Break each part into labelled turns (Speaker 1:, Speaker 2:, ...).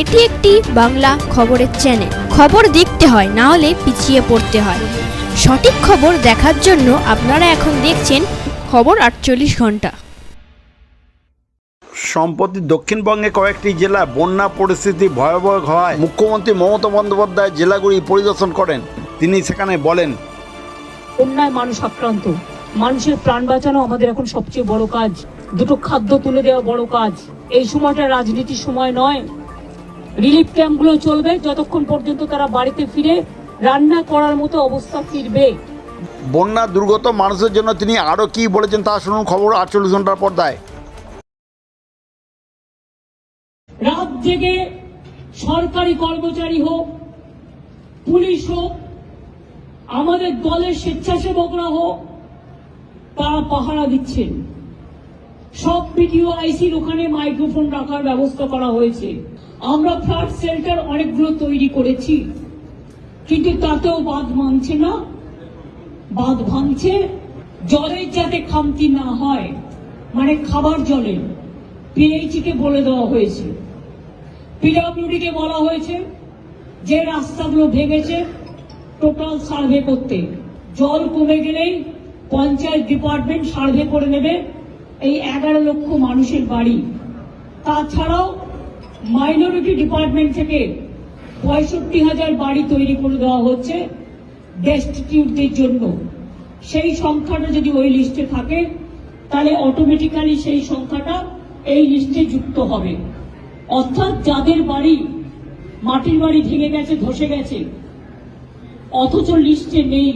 Speaker 1: এটি একটি বাংলা খবরের চ্যানেল খবর দেখতে হয় না হলে পিছিয়ে পড়তে হয়। সঠিক খবর দেখার জন্য আপনারা এখন দেখছেন খবর আটচল্লিশ ঘণ্টা।
Speaker 2: সম্প্রতি দক্ষিণবঙ্গে কয়েকটি জেলা বন্যা পরিস্থিতি ভয়াবহ হওয়ায় মুখ্যমন্ত্রী মমতা বন্দ্যোপাধ্যায় জেলাগুলি পরিদর্শন করেন। তিনি সেখানে বলেন
Speaker 3: বন্যায় মানুষ আক্রান্ত। মানুষের প্রাণ বাঁচানো আমাদের এখন সবচেয়ে বড় কাজ। দুটো খাদ্য তুলে দেওয়া বড় কাজ। এই সময়টা রাজনীতির সময় নয় রিলিফ ক্যাম্পগুলো চলবে যতক্ষণ পর্যন্ত তারা বাড়িতে ফিরে রান্না করার মতো অবস্থা ফিরবে।
Speaker 2: বন্যা দুর্গত মানুষের জন্য তিনি আরও কি বলেছেন তা শুনুন খবর আটচল্লিশ ঘণ্টার পর্দায়।
Speaker 3: রাত জেগে সরকারি কর্মচারী হোক পুলিশ হোক আমাদের দলের স্বেচ্ছাসেবকরা হোক তারা পাহারা দিচ্ছেন। সব ভিডিও আইসির ওখানে মাইক্রোফোন রাখার ব্যবস্থা করা হয়েছে। আমরা ফ্লাড শেল্টার অনেকগুলো তৈরি করেছি। কিন্তু তাতেও বাঁধ মানছে না। বাঁধ ভাঙছে। জলের যাতে খামতি না হয় মানে খাবার জলের পিএইচি কে বলে দেওয়া হয়েছে। পিডব্লিউডি কে বলা হয়েছে যে রাস্তাগুলো ভেঙেছে টোটাল সার্ভে করতে। জল কমে গেলেই পঞ্চায়েত ডিপার্টমেন্ট সার্ভে করে নেবে এই এগারো লক্ষ মানুষের বাড়ি। তাছাড়াও মাইনরিটি ডিপার্টমেন্ট থেকে পঁয়ষট্টি হাজার বাড়ি তৈরি করে দেওয়া হচ্ছে ডেস্টিটিউটদের জন্য। সেই সংখ্যাটা যদি ওই লিস্টে থাকে, তাহলে অটোমেটিক্যালি সেই সংখ্যাটা এই লিস্টে যুক্ত হবে। অর্থাৎ যাদের বাড়ি মাটির বাড়ি ভেঙে গেছে, ধসে গেছে, অথচ লিস্টে নেই,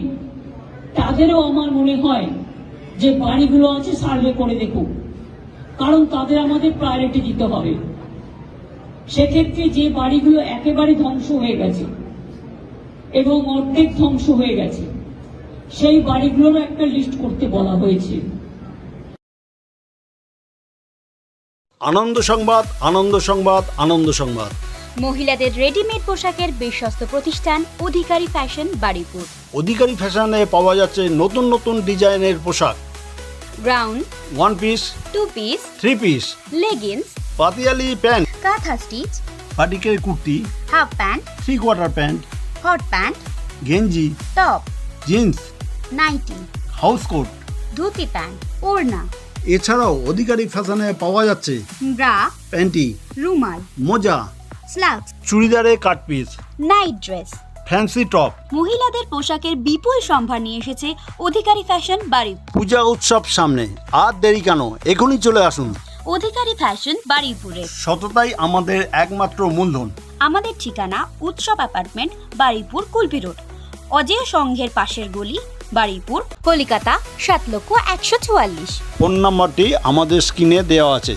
Speaker 3: তাদেরও আমার মনে হয় যে বাড়িগুলো আছে, সার্ভে করে দেখুক কারণ তাদের আমাদের প্রায়োরিটি দিতে হবে। সেক্ষেত্রে যে বাড়িগুলো একেবারে ধ্বংস হয়ে গেছে এবং অর্ধেক ধ্বংস হয়ে গেছে সেই বাড়িগুলোরও একটা লিস্ট করতে বলা হয়েছে।
Speaker 2: আনন্দ সংবাদ আনন্দ সংবাদ আনন্দ সংবাদ।
Speaker 4: মহিলাদের রেডিমেড পোশাকের বিশ্বস্ত প্রতিষ্ঠান অধিকারী ফ্যাশন বাড়িপুর
Speaker 2: অধিকারী ফ্যাশনে পাওয়া যাচ্ছে নতুন নতুন ডিজাইনের পোশাক।
Speaker 4: Ground
Speaker 2: one piece
Speaker 4: two piece
Speaker 2: three piece
Speaker 4: leggings
Speaker 2: পাতিয়ালি pant.
Speaker 4: কাঁথা stitch.
Speaker 2: পাটিকের kurti.
Speaker 4: Half pant.
Speaker 2: Three quarter pant.
Speaker 4: Hot pant.
Speaker 2: গেঞ্জি।
Speaker 4: Top.
Speaker 2: Jeans.
Speaker 4: Nightie.
Speaker 2: House coat.
Speaker 4: Dhoti pant. ওড়না।
Speaker 2: এছাড়াও অধিকারী ফ্যাশনে পাওয়া যাচ্ছে
Speaker 4: ব্রা।
Speaker 2: প্যান্টি।
Speaker 4: রুমাল।
Speaker 2: মোজা।
Speaker 4: Slacks.
Speaker 2: চুড়িদারে cut piece.
Speaker 4: Night dress.
Speaker 2: Fancy top.
Speaker 4: মহিলাদের পোশাকের বিপুল সম্ভার নিয়ে এসেছে অধিকারী ফ্যাশন বাড়ি।
Speaker 2: পূজা উৎসব সামনে। আর দেরি কেন? এখনই চলে আসুন।
Speaker 4: অধিকারী ফ্যাশন বাড়িপুরে
Speaker 2: সততাই আমাদের একমাত্র মূলধন।
Speaker 4: আমাদের ঠিকানা উৎসব অ্যাপার্টমেন্ট বাড়িপুর কুলপি রোড। অজেয় সংঘের পাশের গলি বাড়িপুর কলিকাতা সাত লক্ষ একশো চুয়াল্লিশ।
Speaker 2: ফোন নাম্বারটি আমাদের স্ক্রিনে দেওয়া আছে।